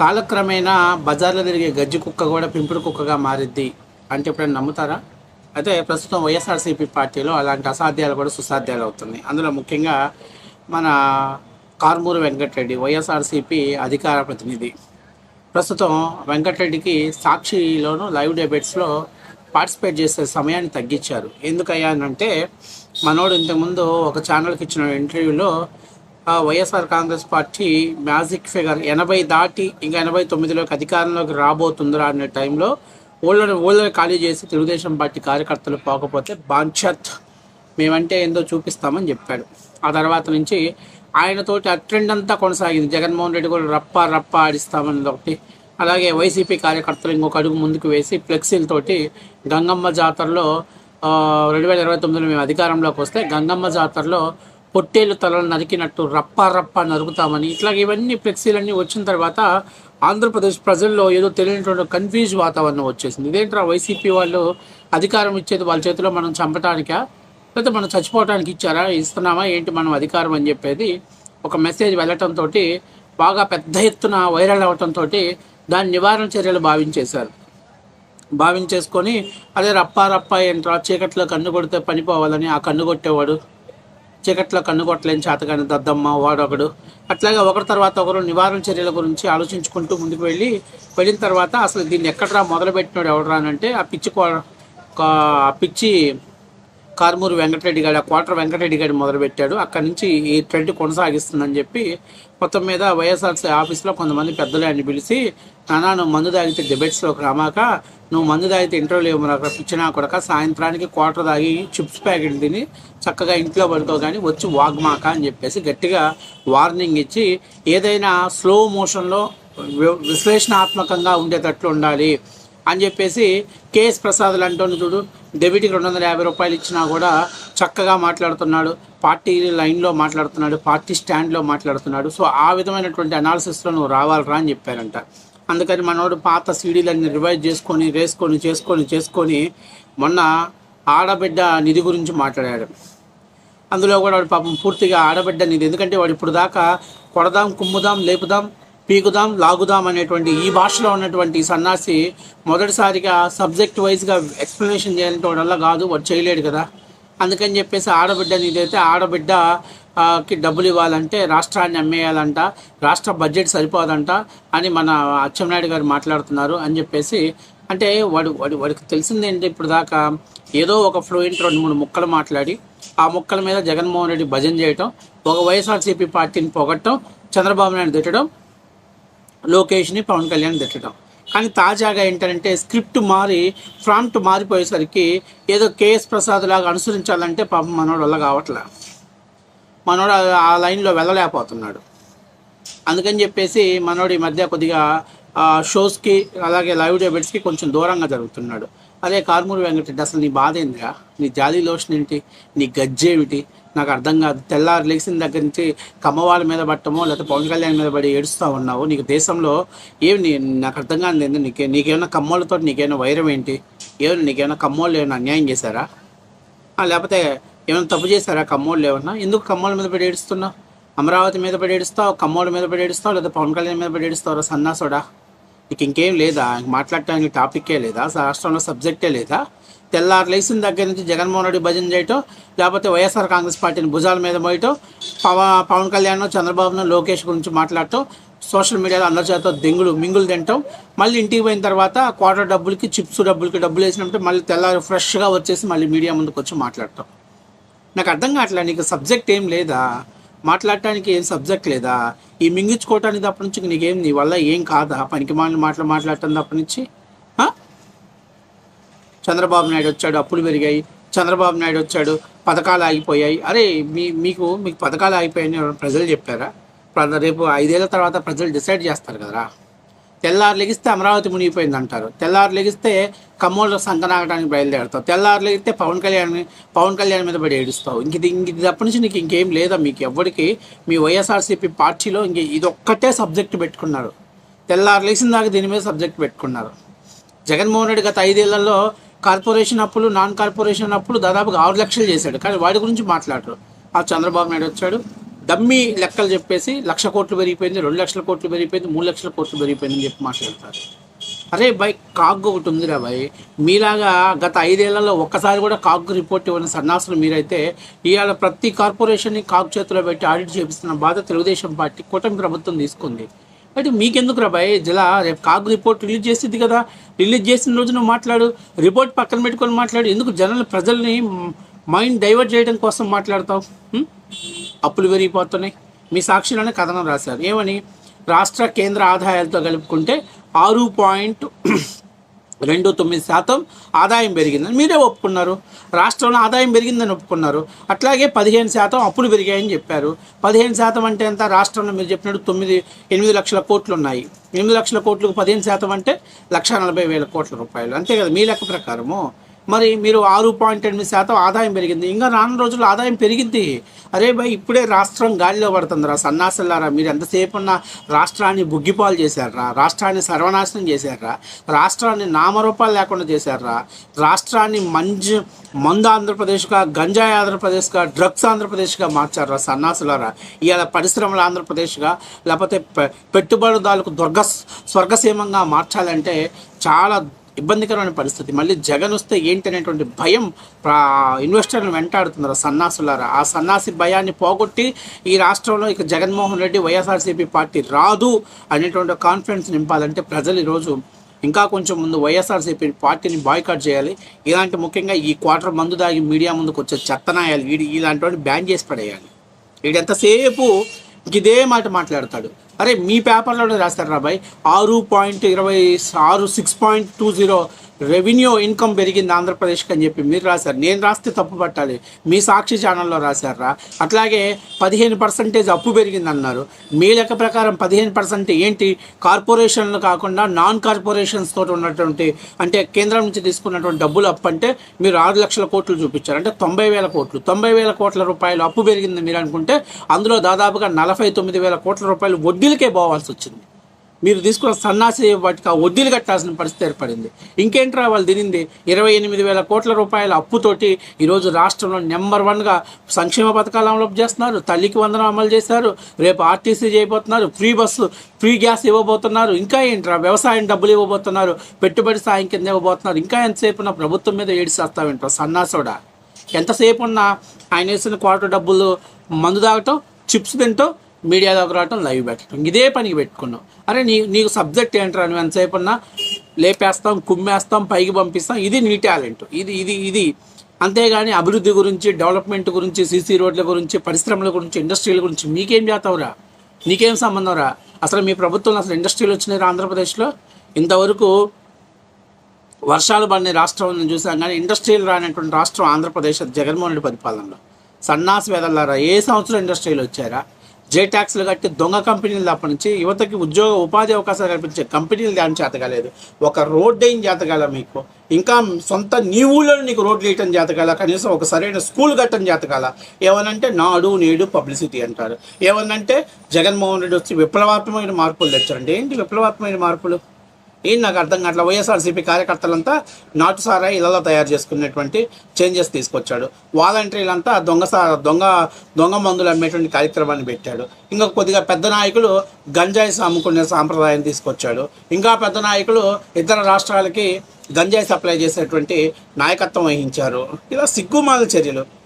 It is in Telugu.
కాలక్రమేణా బజార్లో తిరిగే గజ్జి కుక్క కూడా పింపుడు కుక్కగా మారిద్ది అంటే ఎప్పుడైనా నమ్ముతారా? అయితే ప్రస్తుతం వైఎస్ఆర్సీపీ పార్టీలో అలాంటి అసాధ్యాలు కూడా సుసాధ్యాలు అవుతున్నాయి. అందులో ముఖ్యంగా మన కార్మూరు వెంకటరెడ్డి వైఎస్ఆర్సీపీ అధికార ప్రతినిధి. ప్రస్తుతం వెంకటరెడ్డికి సాక్షిలోను లైవ్ డెబేట్స్లో పార్టిసిపేట్ చేసే సమయాన్ని తగ్గించారు. ఎందుకయ్యా అంటే మనోడు ఇంతకుముందు ఒక ఛానల్కి ఇచ్చిన ఇంటర్వ్యూలో YSR Congress party magic figure ఎనభై దాటి ఇంకా ఎనభై తొమ్మిదిలోకి అధికారంలోకి రాబోతుందిరా అనే టైంలో ఊళ్ళని ఊళ్ళని ఖాళీ చేసి తెలుగుదేశం పార్టీ కార్యకర్తలు పోకపోతే బాంఛత్ మేమంటే ఏందో చూపిస్తామని చెప్పాడు. ఆ తర్వాత నుంచి ఆయనతోటి ఆ ట్రెండ్ అంతా కొనసాగింది. జగన్మోహన్ రెడ్డి కూడా రప్ప రప్ప ఆడిస్తామని ఒకటి. అలాగే వైసీపీ కార్యకర్తలు ఇంకొక అడుగు ముందుకు వేసి ఫ్లెక్సీలతోటి గంగమ్మ జాతరలో రెండు వేల ఇరవై తొమ్మిదిలో మేము అధికారంలోకి వస్తే గంగమ్మ జాతరలో పొట్టేలు తలలు నరికినట్టు రప్ప రప్ప నరుకుతామని ఇట్లాగ ఇవన్నీ ఫ్లెక్సీలన్నీ వచ్చిన తర్వాత ఆంధ్రప్రదేశ్ ప్రజల్లో ఏదో తెలియనటువంటి కన్ఫ్యూజ్ వాతావరణం వచ్చేసింది. ఇదేంట్రా వైసీపీ వాళ్ళు అధికారం ఇచ్చేది వాళ్ళ చేతిలో మనం చంపటానికా? లేకపోతే మనం చచ్చిపోవడానికి ఇచ్చారా? ఇస్తున్నామా? ఏంటి మనం అధికారం అని చెప్పేది ఒక మెసేజ్ వెళ్ళటంతో బాగా పెద్ద ఎత్తున వైరల్ అవటంతో దాని నివారణ చర్యలు భావించేశారు. భావించేసుకొని అదే రప్ప రప్ప ఏంట్రా చీకట్లో కన్ను కొడితే పని పోవాలని ఆ కన్ను కొట్టేవాడు? చీకట్లో కన్ను కొట్టలేని చేతగాని దద్దమ్మ వాడొకడు. అట్లాగే ఒకరి తర్వాత ఒకరు నివారణ చర్యల గురించి ఆలోచించుకుంటూ ముందుకు వెళ్ళి వెళ్ళిన తర్వాత అసలు దీన్ని ఎక్కడరా మొదలుపెట్టినాడు ఎవడరా అని అంటే ఆ పిచ్చి ఆ పిచ్చి కార్మూరు వెంకటరెడ్డి గారు ఆ క్వార్టర్ వెంకటరెడ్డి గారు మొదలుపెట్టాడు. అక్కడి నుంచి ఈ ట్రెండ్ కొనసాగిస్తుందని చెప్పి మొత్తం మీద వైఎస్ఆర్సీ ఆఫీస్లో కొంతమంది పెద్దలు ఆయన పిలిచి నానా నువ్వు మందు తాగితే డిబేట్స్లోకి రామాక నువ్వు మందు తాగితే ఇంటర్వ్యూ ఇవ్వను అక్కడ పిచ్చినా కొడక సాయంత్రానికి క్వార్టర్ తాగి చిప్స్ ప్యాకెట్ తిని చక్కగా ఇంట్లో పడుకోగాని వచ్చి వాగ్మాక అని చెప్పేసి గట్టిగా వార్నింగ్ ఇచ్చి ఏదైనా స్లో మోషన్లో విశ్లేషణాత్మకంగా ఉండేటట్లు ఉండాలి. అని చెప్పేసి కేఎస్ ప్రసాద్ లాంటి చూడు డెబిట్కి రెండు వందల యాభై రూపాయలు ఇచ్చినా కూడా చక్కగా మాట్లాడుతున్నాడు పార్టీ లైన్లో మాట్లాడుతున్నాడు పార్టీ స్టాండ్లో మాట్లాడుతున్నాడు. సో ఆ విధమైనటువంటి అనాలిసిస్లో నువ్వు రావాలిరా అని చెప్పారంట. అందుకని మనోడు పాత సీడీలన్నీ రివైజ్ చేసుకొని రేసుకొని చేసుకొని చేసుకొని మొన్న ఆడబిడ్డ నిధి గురించి మాట్లాడాడు. అందులో కూడా వాడు పాపం పూర్తిగా ఆడబిడ్డ నిధి. ఎందుకంటే వాడు ఇప్పుడు దాకా కొడదాం కుమ్ముదాం లేపుదాం పీకుదాం లాగుదాం అనేటువంటి ఈ భాషలో ఉన్నటువంటి సన్నాసి మొదటిసారిగా సబ్జెక్ట్ వైజ్గా ఎక్స్ప్లెనేషన్ చేయాలంటే వల్ల కాదు వాడు చేయలేడు కదా. అందుకని చెప్పేసి ఆడబిడ్డ ఇదైతే ఆడబిడ్డ కి డబ్బులు ఇవ్వాలంటే రాష్ట్రాన్ని అమ్మేయాలంట రాష్ట్ర బడ్జెట్ సరిపోదంట అని మన అచ్చెన్నాయుడు గారు మాట్లాడుతున్నారు అని చెప్పేసి అంటే వాడు వాడు వాడికి తెలిసిందేంటి ఇప్పుడు దాకా ఏదో ఒక ఫ్లూయెంట్ రెండు మూడు ముక్కలు మాట్లాడి ఆ ముక్కల మీద జగన్మోహన్ రెడ్డి భజన చేయటం ఒక వైఎస్ఆర్సీపీ పార్టీని పొగట్టడం చంద్రబాబు నాయుడు తిట్టడం లోకేష్ని పవన్ కళ్యాణ్ తిట్టడం. కానీ తాజాగా ఏంటంటే స్క్రిప్ట్ మారి ప్రాంప్ట్ మారిపోయేసరికి ఏదో కేఎస్ ప్రసాద్ లాగా అనుసరించాలంటే పాపం మనోడు వల్ల కావట్లే. మనోడు ఆ- లైన్లో వెళ్ళలేకపోతున్నాడు. అందుకని చెప్పేసి మనోడు ఈ మధ్య కొద్దిగా షోస్కి అలాగే లైవ్ డెబెట్స్కి కొంచెం దూరంగా జరుగుతున్నాడు. అదే కార్మూరి వెంకటరెడ్డి అసలు నీ బాధ ఏందిరా? నీ జాలి లోషన్ ఏంటి? నీ గజ్జేమిటి నాకు అర్థం కాదు. తెల్లారు లేచిన దగ్గర నుంచి కమ్మవాళ్ళ మీద పట్టమో లేకపోతే పవన్ కళ్యాణ్ మీద పడి ఏడుస్తూ ఉన్నావు? నీకు దేశంలో ఏమి నీ నాకు అర్థం కాదు నీకే నీకేమైనా కమ్మోళ్ళతో నీకేమైనా వైరం ఏంటి? ఏమైనా నీకేమైనా కమ్మోళ్ళు ఏమైనా అన్యాయం చేశారా? లేకపోతే ఏమైనా తప్పు చేశారా? కమ్మోళ్ళు ఏమన్నా? ఎందుకు కమ్మోళ్ళ మీద పడి ఏడుస్తున్నావు? అమరావతి మీద పడి ఏడుస్తావు? కమ్మోళ్ళ మీద పడి ఏడుస్తావు? లేదా పవన్ కళ్యాణ్ మీద పడి ఏడుస్తావు సన్నాసుడా? నీకు ఇంకేం లేదా? మాట్లాడటానికి టాపిక్కే లేదా? రాష్ట్రంలో సబ్జెక్టే లేదా? తెల్లారు లేచిన దగ్గర నుంచి జగన్మోహన్ రెడ్డి భజన చేయటం లేకపోతే వైఎస్ఆర్ కాంగ్రెస్ పార్టీని భుజాల మీద మోయటం పవ పవన్ కళ్యాణ్ చంద్రబాబును లోకేష్ గురించి మాట్లాడటం సోషల్ మీడియాలో అందరి చేత దెంగులు మింగులు తింటాం మళ్ళీ ఇంటికి పోయిన తర్వాత క్వార్టర్ డబ్బులకి చిప్స్ డబ్బులకి డబ్బులు వేసినప్పుడు మళ్ళీ తెల్లారి ఫ్రెష్గా వచ్చేసి మళ్ళీ మీడియా ముందుకు వచ్చి మాట్లాడటం. నాకు అర్థం కావట్లే నీకు సబ్జెక్ట్ ఏం లేదా? మాట్లాడటానికి ఏం సబ్జెక్ట్ లేదా? ఈ మింగించుకోవటానికి తప్ప నుంచి నీకేం నీ వల్ల ఏం కాదా? పనికి మాటలు మాటలు మాట్లాడటం తప్ప నుంచి? చంద్రబాబు నాయుడు వచ్చాడు అప్పులు పెరిగాయి. చంద్రబాబు నాయుడు వచ్చాడు పథకాలు ఆగిపోయాయి. అరే మీ మీకు మీకు పథకాలు ఆగిపోయాయని ఎవరైనా ప్రజలు చెప్పారా? రేపు ఐదేళ్ళ తర్వాత ప్రజలు డిసైడ్ చేస్తారు కదరా? తెల్లారు లెగిస్తే అమరావతి మునిగిపోయింది అంటారు. తెల్లారు లెగిస్తే కమ్మోళ్ళ సంకనాగడానికి బయలుదేరుతావు. తెల్లారు లెగిస్తే పవన్ కళ్యాణ్ పవన్ కళ్యాణ్ మీద పడి ఏడుస్తావు. ఇంక ఇది ఇంక ఇది తప్పటి నుంచి నీకు ఇంకేం లేదా మీకు ఎవరికి మీ వైఎస్ఆర్సీపీ పార్టీలో ఇంక ఇది ఒక్కటే సబ్జెక్ట్ పెట్టుకున్నారు. తెల్లారు లేచిన దాకా దీని మీద సబ్జెక్ట్ పెట్టుకున్నారు. జగన్మోహన్ రెడ్డి గత ఐదేళ్ళలో కార్పొరేషన్ అప్పులు నాన్ కార్పొరేషన్ అప్పులు దాదాపుగా ఆరు లక్షలు చేశాడు. కానీ వాడి గురించి మాట్లాడరు. ఆ చంద్రబాబు నాయుడు వచ్చాడు. దమ్మి లెక్కలు చెప్పేసి లక్ష కోట్లు పెరిగిపోయింది రెండు లక్షల కోట్లు పెరిగిపోయింది మూడు లక్షల కోట్లు పెరిగిపోయింది అని చెప్పి మాట్లాడతారు. అరే బై కాగ్ ఒకటి ఉందిరా బాయ్ మీలాగా గత ఐదేళ్ళలో ఒక్కసారి కూడా కాగ్ రిపోర్ట్ ఇవ్వని సన్నాసులు మీరైతే ఇవాళ ప్రతి కార్పొరేషన్ని కాగ్ చేతిలో పెట్టి ఆడిట్ చేపిస్తున్న బాధ తెలుగుదేశం పార్టీ కూటమి ప్రభుత్వం తీసుకుంది. అయితే మీకెందుకు రా భయ్ జిలా రేపు కాగ్ రిపోర్ట్ రిలీజ్ చేసింది కదా. రిలీజ్ చేసిన రోజు నువ్వు మాట్లాడు రిపోర్ట్ పక్కన పెట్టుకొని మాట్లాడు. ఎందుకు జనాలు ప్రజల్ని మైండ్ డైవర్ట్ చేయడం కోసం మాట్లాడతావు? అప్పులు పెరిగిపోతున్నాయి. మీ సాక్షిలోనే కథనం రాశారు. ఏమని? రాష్ట్ర కేంద్ర ఆదాయాలతో కలుపుకుంటే ఆరు పాయింట్ రెండు తొమ్మిది శాతం ఆదాయం పెరిగిందని మీరే ఒప్పుకున్నారు. రాష్ట్రంలో ఆదాయం పెరిగిందని ఒప్పుకున్నారు. అట్లాగే పదిహేను శాతం అప్పులు పెరిగాయని చెప్పారు. పదిహేను శాతం అంటే ఎంత? రాష్ట్రంలో మీరు చెప్పినట్టు తొమ్మిది ఎనిమిది లక్షల కోట్లు ఉన్నాయి ఎనిమిది లక్షల కోట్లకు పదిహేను శాతం అంటే లక్ష నలభై వేల కోట్ల రూపాయలు. అంతే కదా మీ లెక్క ప్రకారము. మరి మీరు ఆరు పాయింట్ ఎనిమిది శాతం ఆదాయం పెరిగింది. ఇంకా రాను రోజుల్లో ఆదాయం పెరిగింది. అరే భయ్ ఇప్పుడే రాష్ట్రం గాలిలో పడుతుందిరా సన్నాసులారా మీరు ఎంతసేపు ఉన్న రాష్ట్రాన్ని బుగ్గిపాలు చేశారా? రాష్ట్రాన్ని సర్వనాశనం చేశారా? రాష్ట్రాన్ని నామరూపాలు లేకుండా చేశారా? రాష్ట్రాన్ని మంజు మందు ఆంధ్రప్రదేశ్గా గంజాయి ఆంధ్రప్రదేశ్గా డ్రగ్స్ ఆంధ్రప్రదేశ్గా మార్చారా సన్నాసులారా ఇవాళ పరిశ్రమల ఆంధ్రప్రదేశ్గా లేకపోతే పె- పెట్టుబడిదారులకు దుర్గ స్వర్గసీమంగా మార్చాలంటే చాలా ఇబ్బందికరమైన పరిస్థితి. మళ్ళీ జగన్ వస్తే ఏంటి అనేటువంటి భయం ఇన్వెస్టర్లను వెంటాడుతున్నారు సన్నాసులారా. ఆ సన్నాసి భయాన్ని పోగొట్టి ఈ రాష్ట్రంలో ఇక జగన్మోహన్ రెడ్డి వైఎస్ఆర్సీపీ పార్టీ రాదు అనేటువంటి కాన్ఫిడెన్స్ నింపాలంటే ప్రజలు ఈరోజు ఇంకా కొంచెం ముందు వైఎస్ఆర్సీపీ పార్టీని బాయ్కాట్ చేయాలి. ఇలాంటి ముఖ్యంగా ఈ క్వార్టర్ మందు దాగి మీడియా ముందుకు వచ్చే చెత్తనాయాలి వీడి ఇలాంటి వాడిని బ్యాన్ చేసి పడేయాలి. వీడు ఎంతసేపు ఇదే మాట మాట్లాడతాడు. అరే మీ పేపర్లోనే రాస్తారు రాబాయ్ ఆరు పాయింట్ ఇరవై ఆరు six point two zero revenue income పెరిగింది ఆంధ్రప్రదేశ్కి అని చెప్పి మీరు రాశారు. నేను రాస్తే తప్పు పట్టాలి. మీ సాక్షి ఛానల్లో రాశారా? అట్లాగే పదిహేను పర్సెంటేజ్ అప్పు పెరిగింది అన్నారు మీ లెక్క ప్రకారం పదిహేను పర్సెంట్ ఏంటి? కార్పొరేషన్లు కాకుండా నాన్ కార్పొరేషన్స్ తోటి ఉన్నటువంటి అంటే కేంద్రం నుంచి తీసుకున్నటువంటి డబ్బులు అప్పు అంటే మీరు ఆరు లక్షల కోట్లు చూపించారు. అంటే తొంభై వేల కోట్లు. తొంభై వేల కోట్ల రూపాయలు అప్పు పెరిగింది మీరు అనుకుంటే అందులో దాదాపుగా నలభై తొమ్మిది వేల కోట్ల రూపాయలు వడ్డీలకే పోవాల్సి వచ్చింది. మీరు తీసుకున్న సన్నాసి వాటికి ఆ వడ్డీలు కట్టాల్సిన పరిస్థితి ఏర్పడింది. ఇంకేంట్రా వాళ్ళు తినింది? ఇరవై ఎనిమిది వేల కోట్ల రూపాయల అప్పుతోటి ఈరోజు రాష్ట్రంలో నెంబర్ వన్గా సంక్షేమ పథకాలు అమలు చేస్తున్నారు. తల్లికి వందనం అమలు చేశారు. రేపు ఆర్టీసీ చేయబోతున్నారు. ఫ్రీ బస్సు ఫ్రీ గ్యాస్ ఇవ్వబోతున్నారు. ఇంకా ఏంట్రా? వ్యవసాయం డబ్బులు ఇవ్వబోతున్నారు. పెట్టుబడి సాయం కింద ఇవ్వబోతున్నారు. ఇంకా ఎంతసేపు నా ప్రభుత్వం మీద ఏడిసేస్తావేంట్రా సన్నాసోడా? ఎంతసేపు ఉన్నా ఆయన వేసిన క్వార్టర్ డబ్బులు మందు తాగటం చిప్స్ తింటూ మీడియా దగ్గర రావటం లైవ్ పెట్టడం ఇదే పనికి పెట్టుకున్నాం. అరే నీ నీకు సబ్జెక్ట్ ఏంట్రా నువ్వు ఎంతసేపు ఉన్నా? లేపేస్తాం కుమ్మేస్తాం పైకి పంపిస్తాం. ఇది నీ టాలెంట్. ఇది ఇది ఇది. అంతేగాని అభివృద్ధి గురించి డెవలప్మెంట్ గురించి సీసీ రోడ్ల గురించి పరిశ్రమల గురించి ఇండస్ట్రీల గురించి మీకేం చేతావురా నీకేం సంబంధం రా అసలు మీ ప్రభుత్వంలో అసలు ఇండస్ట్రీలు వచ్చినాయి ఆంధ్రప్రదేశ్లో? ఇంతవరకు వర్షాలు పడిన రాష్ట్రం నేను చూసాం కానీ ఇండస్ట్రీలు రానటువంటి రాష్ట్రం ఆంధ్రప్రదేశ్ జగన్మోహన్ రెడ్డి పరిపాలనలో. సన్నాసి వెదల్లారా? ఏ సంవత్సరం ఇండస్ట్రీలు వచ్చారా జే ట్యాక్స్లు కట్టి దొంగ కంపెనీలు తప్ప నుంచి యువతకి ఉద్యోగ ఉపాధి అవకాశాలు కల్పించే కంపెనీలు దాని చేతగాలేదు ఒక రోడ్ ఏం చేతగాల మీకు? ఇంకా సొంత నీ ఊళ్ళో నీకు రోడ్లు వేయటం చేతగాల కనీసం ఒక సరైన స్కూల్ కట్టడం చేతగాల ఏమనంటే నాడు నేడు పబ్లిసిటీ అంటారు. ఏమనంటే జగన్మోహన్ రెడ్డి వచ్చి విప్లవాత్మకమైన మార్పులు తెచ్చారండి. ఏంటి విప్లవాత్మకమైన మార్పులు? ఏం నాకు అర్థం కావట్లే. వైఎస్ఆర్సీపీ కార్యకర్తలంతా నాటు సారా ఇళ్ళలో తయారు చేసుకునేటువంటి చేంజెస్ తీసుకొచ్చాడు. వాలంటీర్లంతా దొంగ సా దొంగ దొంగ మందులు అమ్మేటువంటి కార్యక్రమాన్ని పెట్టాడు. ఇంకా కొద్దిగా పెద్ద నాయకులు గంజాయి అమ్ముకునే సాంప్రదాయం తీసుకొచ్చాడు. ఇంకా పెద్ద నాయకులు ఇతర రాష్ట్రాలకి గంజాయి సప్లై చేసేటువంటి నాయకత్వం వహించారు. ఇలా సిగ్గుమాల చర్యలు.